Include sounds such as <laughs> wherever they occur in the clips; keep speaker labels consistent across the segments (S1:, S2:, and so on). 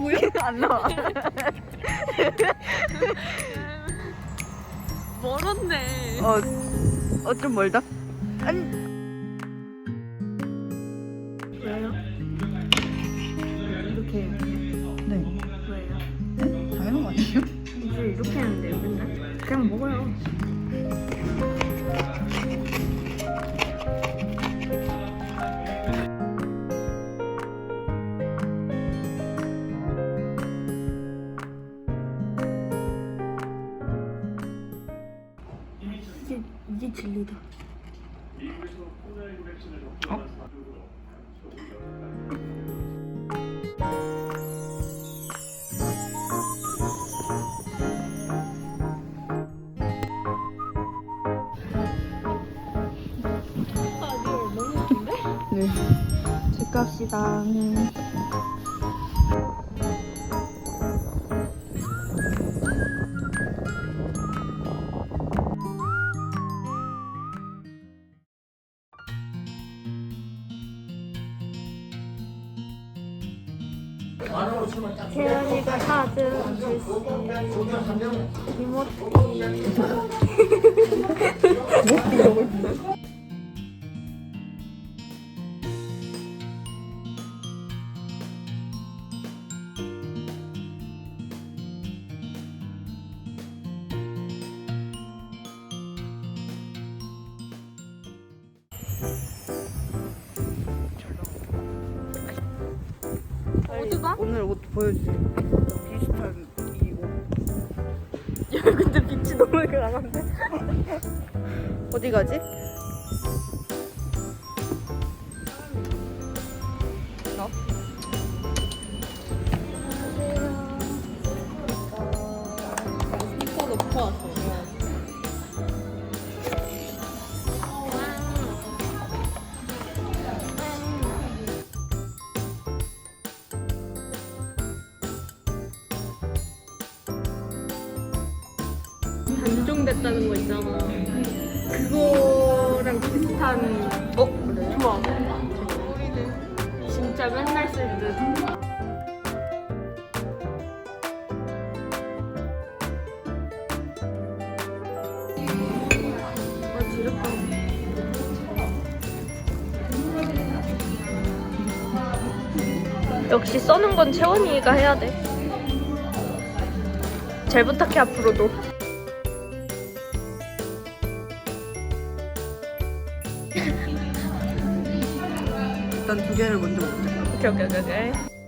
S1: 뭐야? <laughs> 안 나와.
S2: 멀었네.
S1: 어, 어, 좀 멀다. 아
S3: 이게, 진리다.
S1: 네. 집 갑시다.
S3: 재현이가 사준 이모티
S2: 어디가? <laughs> <laughs> 근데 빛이 너무 강한데? <laughs>
S1: 어디 가지?
S2: 비슷한. 어? 좋아. 진짜 맨날 쓸 듯. 아, 지렸다. 역시 써는 건 채원이가 해야 돼. 잘 부탁해 앞으로도.
S1: 일단 두 개를 먼저 먹자.
S2: 오케이 오케이 오케이 오케이.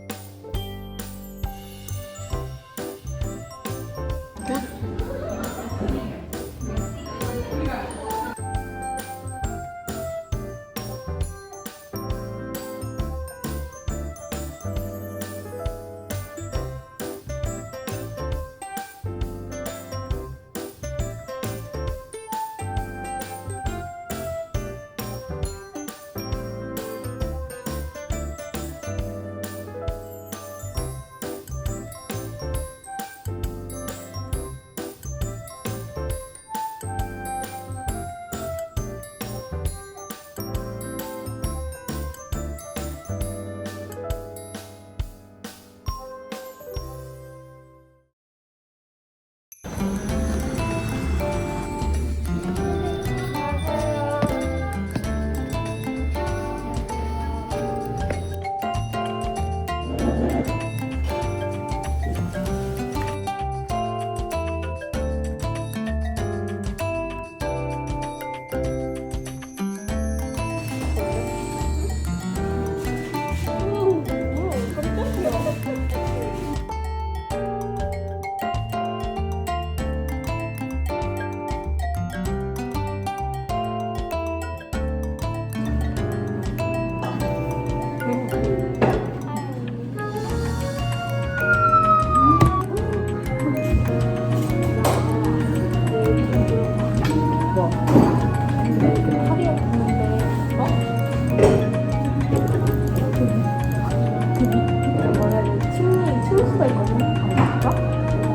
S3: 침수가 있거든요. 강수가.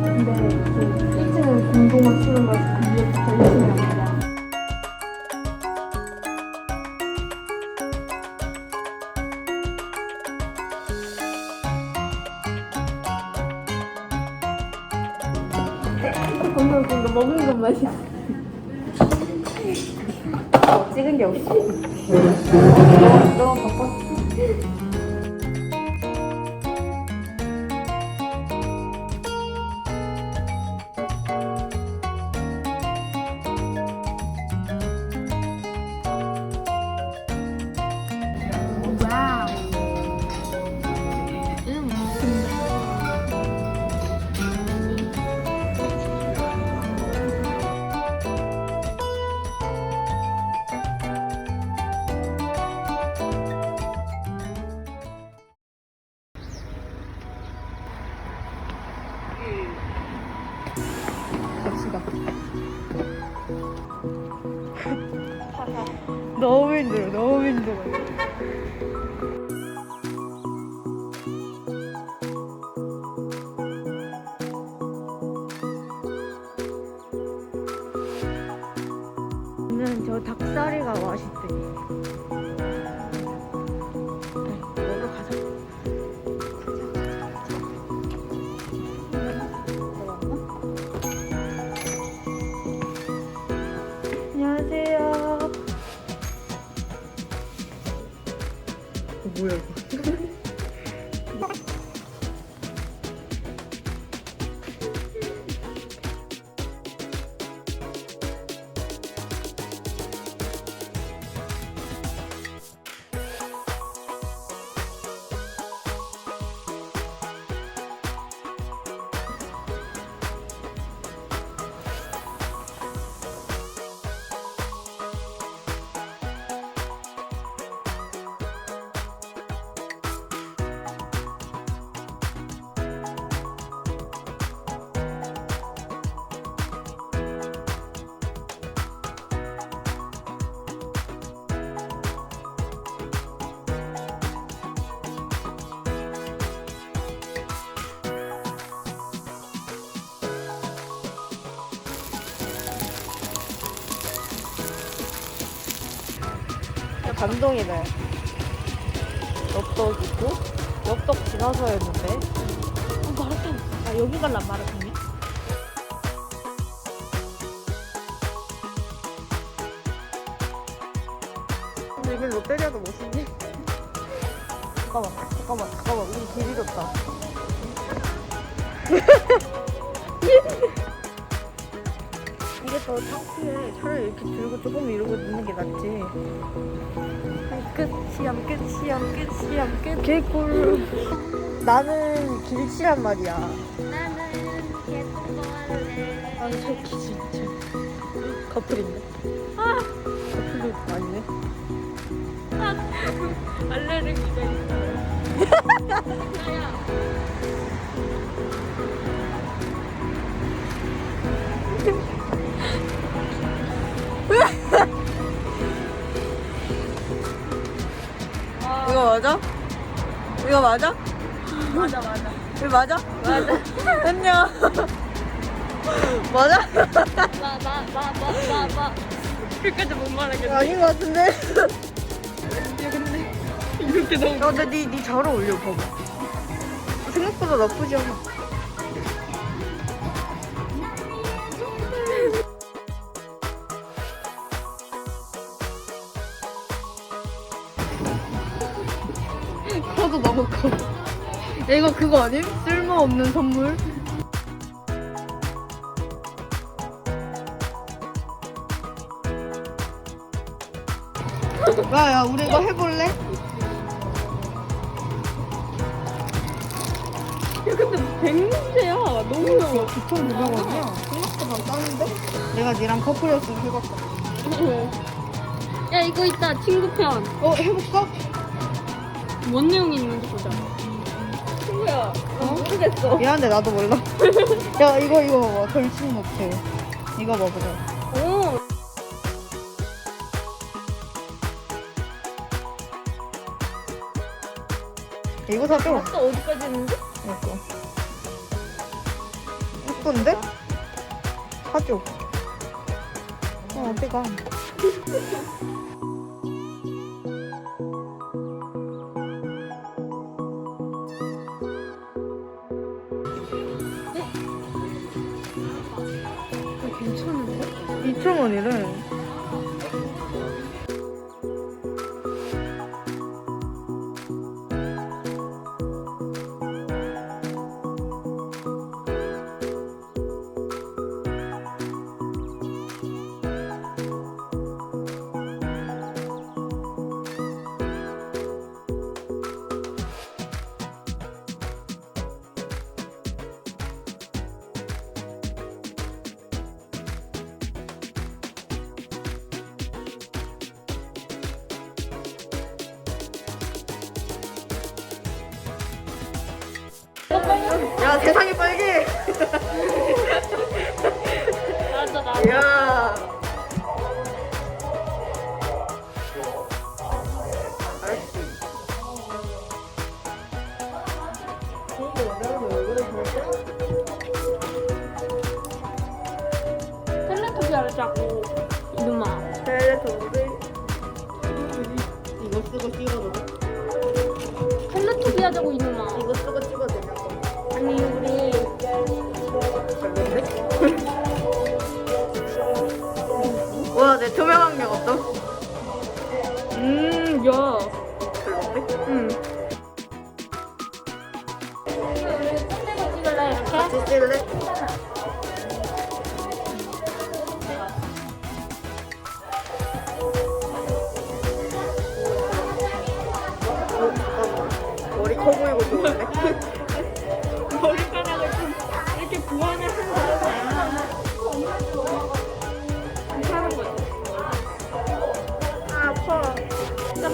S3: 근데 그 1층은
S2: 운동화 쓰는 걸 위에부터 열심히 합니다. 오늘 뭔가 먹는 것만 있어. 어, 찍은 게 없어. 저는 저 닭다리가 맛있대. 먹
S1: 감동이네. 엽떡 있고 엽떡 지나서였는데
S2: 어, 마라탕. 아, 여기 갈라 마라탕이?
S1: 근데 이걸 롯데리아도 못 쓰니? 잠깐만 잠깐만 잠깐만 우리 길 잃었다. <laughs> 이게 더 창피해. 차라리 이렇게 들고 조금 이러고 있는 게 낫지. 끝 시험 끝 시험 끝 개꿀. 나는 길치란 말이야.
S2: 나는 개똥 할래.
S1: 아 새끼 진짜. 커플인데? 아 커플도 아니네.
S2: 알레르기가 있어요. <laughs>
S1: 이 맞아? 이거 맞아?
S2: 맞아, 맞아.
S1: 이거 맞아? 맞아. <laughs> 안녕. 맞아?
S2: 마, 마, 마, 마, 마, 마. 끝까지 못 말하겠네.
S1: 아닌 것 같은데?
S2: 야, 근데 이렇게 너무.
S1: 야, 근데 니, 니잘 어울려, 봐봐. 생각보다 나쁘지 않아.
S2: 너무 커. 야, 이거 그거 아님? 쓸모없는 선물?
S1: 야, 야, 우리 이거 해볼래?
S2: 야, 근데 백문제야. 너무 너무.
S1: 9,900원이야. 생각보다 싸는데? 내가 니랑 커플이었으면 해봤다.
S2: 야, 이거 있다. 친구 편.
S1: 어, 해볼까?
S2: 뭔 내용이 있는지 보자. 친구야. 나 모르겠어.
S1: 미안한데 나도 몰라. <laughs> 야, 이거, 이거 봐봐. 절친 못해. 이거 봐보자.
S2: 오.
S1: 이거 사줘.
S2: 또 어디까지 있는데?
S1: 이거. 예쁜데? 사줘. 어, 어디가? 2,000원 야, 세상이 빨개!
S2: 나도 나도.
S1: 야.
S2: 텔레토비 하자고 이놈아.
S1: 이거 쓰고 찍어도 돼?
S2: 텔레토비 하자고 이놈아.
S1: 와,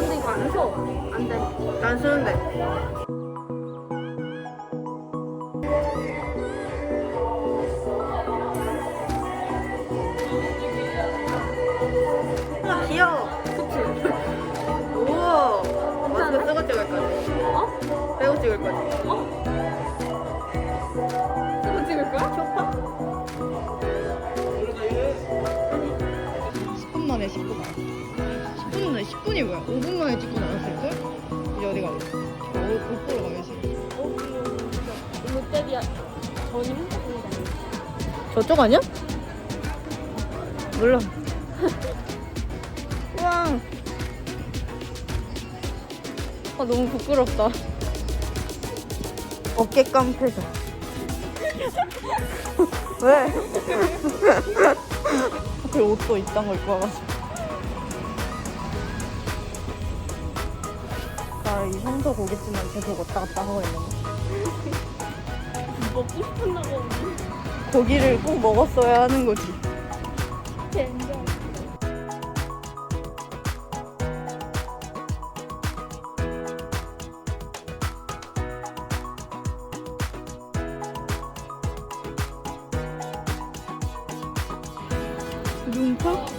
S2: 근데 이거 안 서. 안 돼.
S1: 난 쓰는데. 아, 귀여워.
S2: 그치? <laughs>
S1: 우와. 마스크 쓰고 찍을 거지.
S2: 어?
S1: 빼고 찍을 거지.
S2: 어? 이거 찍을 거야? 쇼파?
S1: 10분 만에 10분 나왔어. 10분 만에 10분이 뭐야? 5분 만에 찍고 나왔을걸? 이제 어디? 아, 옷, 옷 보러 가야지.
S2: 롯데리아 전이 행복합니다.
S1: 저쪽 아니야? 몰라. <laughs> 우와. 아, 너무 부끄럽다. 어깨 깡패자. <laughs> 왜? 그 옷도 이딴 거 입고 와가지고. 나이 성서 고깃집만 계속 왔다 갔다 하고 있는 거.
S2: 먹고 싶은다고 언니.
S1: 고기를 꼭 먹었어야 하는 거지.
S2: 젠장.
S1: 룸파?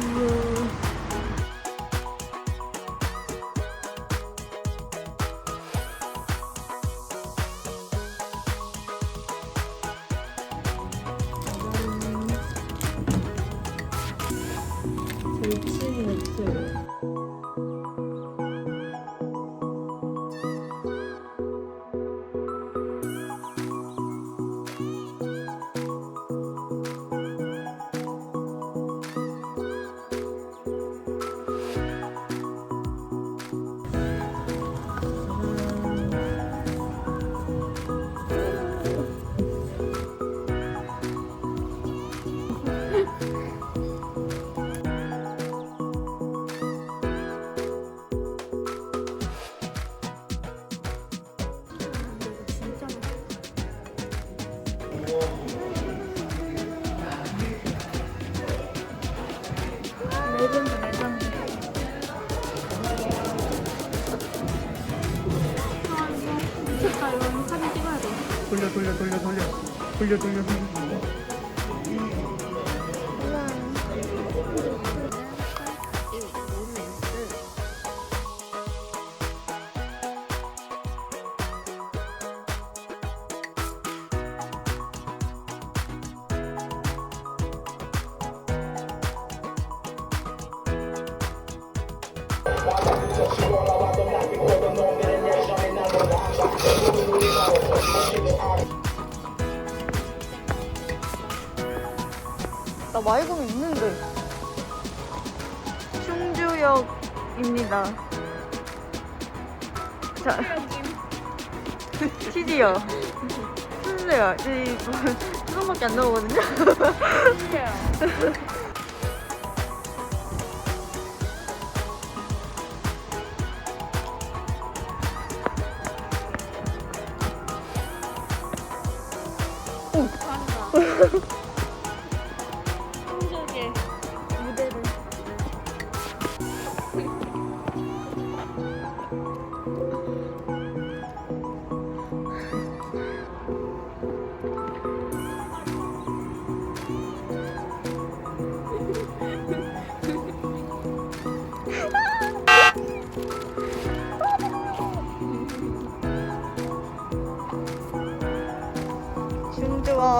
S1: 우
S4: 돌려 돌려 돌려
S1: 나 충주역입니다. 자, TD요. 순수요. 이 수성밖에 안 나오거든요.
S2: 성적의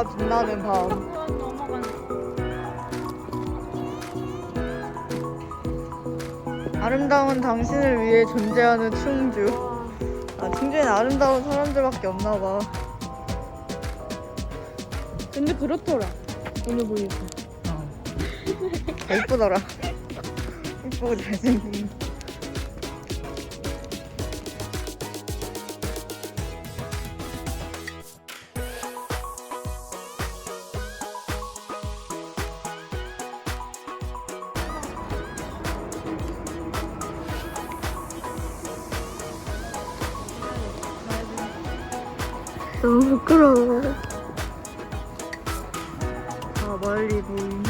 S1: 빛나는 밤. 아름다운 당신을 위해 존재하는 충주.
S2: 와.
S1: 아, 충주에는 아름다운 사람들밖에 없나 봐.
S2: 근데 그렇더라. 오늘 보니까.
S1: 다 이쁘더라. 이쁘고 잘생긴. 부끄러워. 아, 멀리 보이는